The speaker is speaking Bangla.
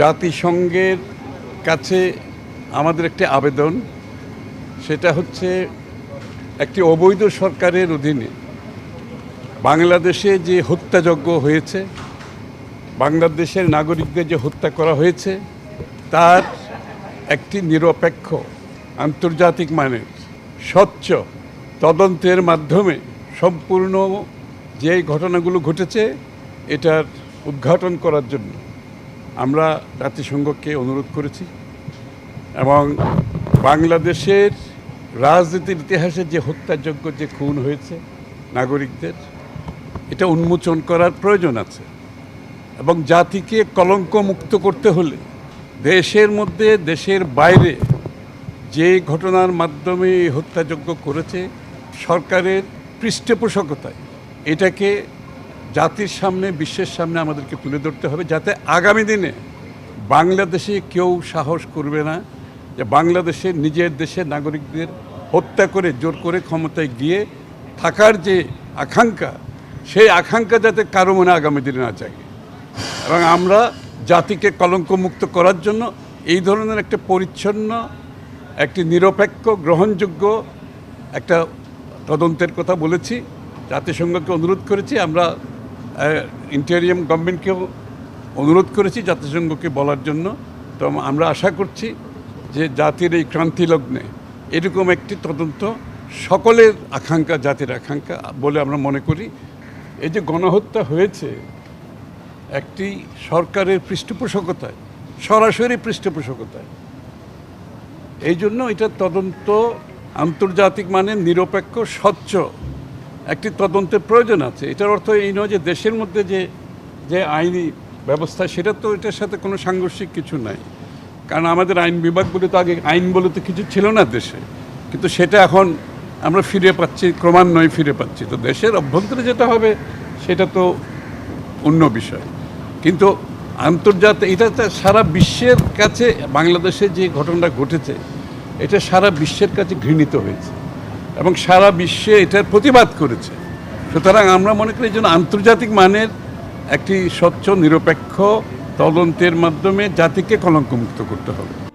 জাতিসংঘের কাছে আমাদের একটি আবেদন, সেটা হচ্ছে একটি অবৈধ সরকারের অধীনে বাংলাদেশে যে হত্যাযজ্ঞ হয়েছে, বাংলাদেশের নাগরিকদের যে হত্যা করা হয়েছে, তার একটি নিরপেক্ষ, আন্তর্জাতিক মানের স্বচ্ছ তদন্তের মাধ্যমে সম্পূর্ণ যে ঘটনাগুলো ঘটেছে, এটার উদ্ঘাটন করার জন্য। আমরা জাতিসংঘকে অনুরোধ করেছি এবং বাংলাদেশের রাজনীতির ইতিহাসে যে হত্যাযোগ্য যে খুন হয়েছে নাগরিকদের, এটা উন্মোচন করার প্রয়োজন আছে। এবং জাতিকে কলঙ্ক মুক্ত করতে হলে দেশের মধ্যে, দেশের বাইরে যে ঘটনার মাধ্যমে হত্যাযজ্ঞ করেছে, সরকারের পৃষ্ঠপোষকতায় এটাকে জাতির সামনে, বিশ্বের সামনে আমাদেরকে তুলে ধরতে হবে যাতে আগামী দিনে বাংলাদেশে কেউ সাহস করবে না যে বাংলাদেশে নিজের দেশের নাগরিকদের হত্যা করে, জোর করে ক্ষমতায় গিয়ে থাকার যে আকাঙ্ক্ষা, সেই আকাঙ্ক্ষা যাতে কারও মনে আগামী দিনে না জাগে। এবং আমরা জাতিকে কলঙ্কমুক্ত করার জন্য এই ধরনের একটা পরিচ্ছন্ন, একটি নিরপেক্ষ, গ্রহণযোগ্য একটা তদন্তের কথা বলেছি। জাতিসংঘকে অনুরোধ করেছি, আমরা ইন্টেরিয়াম গভর্নমেন্টকেও অনুরোধ করেছি জাতিসংঘকে বলার জন্য। তো আমরা আশা করছি যে জাতির এই ক্রান্তি লগ্নে এরকম একটি তদন্ত সকলের আকাঙ্ক্ষা, জাতির আকাঙ্ক্ষা বলে আমরা মনে করি। এই যে গণহত্যা হয়েছে, একটি সরকারের পৃষ্ঠপোষকতায়, সরাসরি পৃষ্ঠপোষকতায়, এই জন্য এটা তদন্ত আন্তর্জাতিক মানের নিরপেক্ষ, স্বচ্ছ একটি তদন্তের প্রয়োজন আছে। এটার অর্থ এই নয় যে দেশের মধ্যে যে যে আইনি ব্যবস্থা, সেটা তো এটার সাথে কোনো সাংঘর্ষিক কিছু নাই। কারণ আমাদের আইন বিভাগ বলে তো আগে, আইন বলে তো কিছু ছিল না দেশে। কিন্তু সেটা এখন আমরা ফিরে পাচ্ছি, ক্রমান্বয়ে ফিরে পাচ্ছি। তো দেশের অভ্যন্তরে যেটা হবে, সেটা তো অন্য বিষয়। কিন্তু আন্তর্জাতিক, এটা তো সারা বিশ্বের কাছে, বাংলাদেশে যে ঘটনাটা ঘটেছে, এটা সারা বিশ্বের কাছে ঘৃণিত হয়েছে। এবং সারা বিশ্বে এটার প্রতিবাদ করেছে। সুতরাং আমরা মনে করি যেন আন্তর্জাতিক মানের একটি স্বচ্ছ, নিরপেক্ষ তদন্তের মাধ্যমে জাতিকে কলঙ্কমুক্ত করতে হবে।